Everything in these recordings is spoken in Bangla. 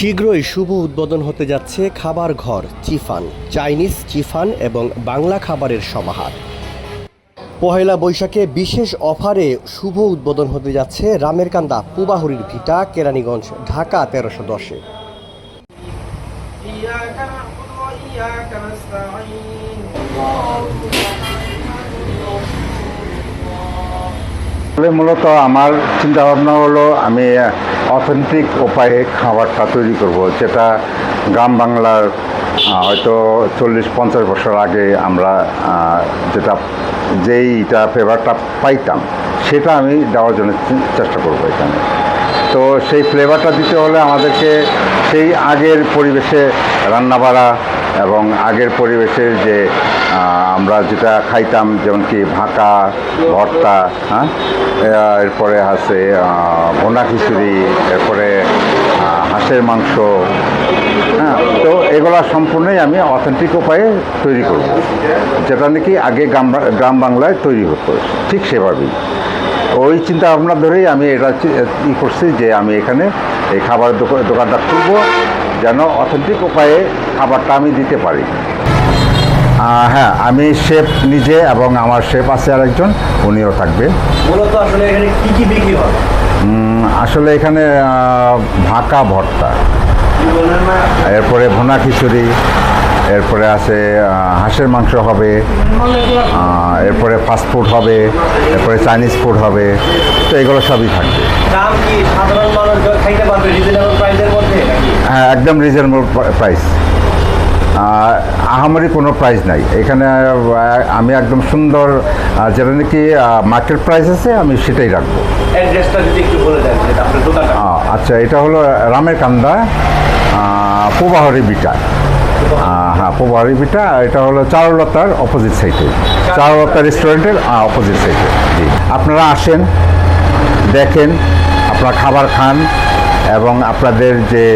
শীঘ্রই শুভ উদ্বোধন হতে যাচ্ছে খাবার ঘর, চিফান, চাইনিজ চিফান এবং বাংলা খাবারের সমাহার। পহেলা বৈশাখে বিশেষ অফারে শুভ উদ্বোধন হতে যাচ্ছে রামেরকান্দা পুবাহুরির ভিটা, কেরানীগঞ্জ, ঢাকা তেরোশো দশে। মূলত আমার চিন্তাভাবনা হলো আমি অথেন্টিক উপায়ে খাবারটা তৈরি করব, যেটা গ্রাম বাংলার হয়তো চল্লিশ, পঞ্চাশ বছর আগে আমরা যেটা যেইটা ফ্লেভারটা পাইতাম, সেটা আমি দেওয়ার জন্য চেষ্টা করব এখানে। তো সেই ফ্লেভারটা দিতে হলে আমাদেরকে সেই আগের পরিবেশে রান্নাবাড়া এবং আগের পরিবেশের যে আমরা যেটা খাইতাম, যেমন কি ভাকা, ভর্তা হ্যাঁ? এরপরে আছে ভোনা খিচুড়ি, এরপরে হাঁসের মাংস হ্যাঁ? তো এগুলা সম্পূর্ণই আমি অথেন্টিক উপায়ে তৈরি করব যেটা নাকি আগে গ্রাম গ্রাম বাংলায় তৈরি হতো, ঠিক সেভাবেই। ওই চিন্তা ভাবনা ধরেই আমি এটা ই করছি যে আমি এখানে এই খাবার দোকা- দোকানটা খুলবো। যেন অথেন্টিক উপায়ে খাবারটা আমি দিতে পারি। হ্যাঁ আমি শেফ নিজে এবং আমার শেফ আছে আরেকজন উনিও থাকবে মূলত আসলে এখানে কি কি বিক্রি হয়? আসলে এখানে ভাকা ভর্তা। এরপরে ভোনা খিচুড়ি এরপরে আছে হাঁসের মাংস হবে এরপরে ফাস্ট ফুড হবে এরপরে চাইনিজ ফুড হবে তো এগুলো সবই থাকবে। হ্যাঁ একদম রিজনেবল প্রাইস আহামরি কোনো প্রাইস নাই। এখানে আমি একদম সুন্দর যেটা নাকি মার্কেট প্রাইস আছে আমি সেটাই রাখব। আচ্ছা এটা হলো রামের কান্দা পোবাহরি বিটা। হ্যাঁ পোবাহরি বিটা এটা হলো চারুলতার অপোজিট সাইডে চারুলতা রেস্টুরেন্টের অপোজিট সাইডে জি। আপনারা আসেন দেখেন আপনারা খাবার খান এবং আপনাদের যে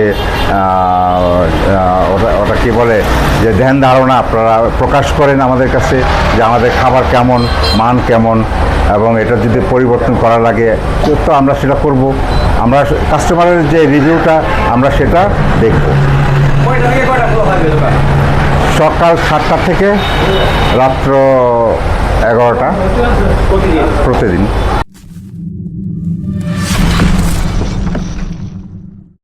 ওটা ওটা কী বলে, যে ধ্যান ধারণা আপনারা প্রকাশ করেন আমাদের কাছে যে আমাদের খাবার কেমন, মান কেমন, এবং এটা যদি পরিবর্তন করা লাগে, তো আমরা সেটা করব। আমরা কাস্টমারের যে রিভিউটা আমরা সেটা দেখব। সকাল সাতটা থেকে রাত্র এগারোটা প্রতিদিন।